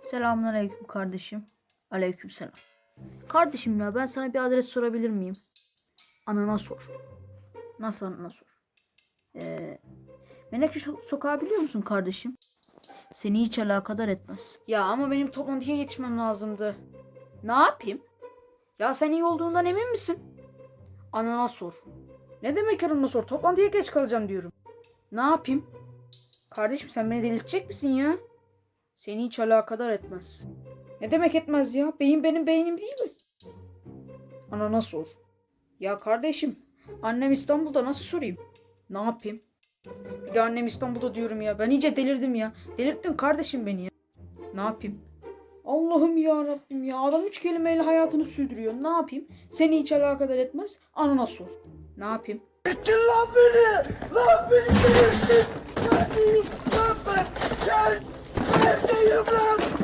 Selamünaleyküm kardeşim. Aleykümselam. Kardeşim ya ben sana bir adres sorabilir miyim? Anana sor. Nasıl anana sor? Ee, Menekşe so- sokağı biliyor musun kardeşim? Seni hiç alakadar etmez. Ya ama benim toplantıya yetişmem lazımdı. Ne yapayım? Ya sen iyi olduğundan emin misin? Anana sor. Ne demek anana sor? Toplantıya geç kalacağım diyorum. Ne yapayım? Kardeşim sen beni delirtecek misin ya? Seni hiç alakadar etmez. Ne demek etmez ya? Beyin benim beynim değil mi? Anana sor. Ya kardeşim, annem İstanbul'da nasıl sorayım? Ne yapayım? Bir de annem İstanbul'da diyorum ya. Ben iyice delirdim ya. Delirttin kardeşim beni ya. Ne yapayım? Allah'ım ya Rabbim ya. Adam üç kelimeyle hayatını sürdürüyor. Ne yapayım? Seni hiç alakadar etmez. Anana sor. Ne yapayım? Ettin lan beni! Lan beni delirttin! Ölüyüm lan.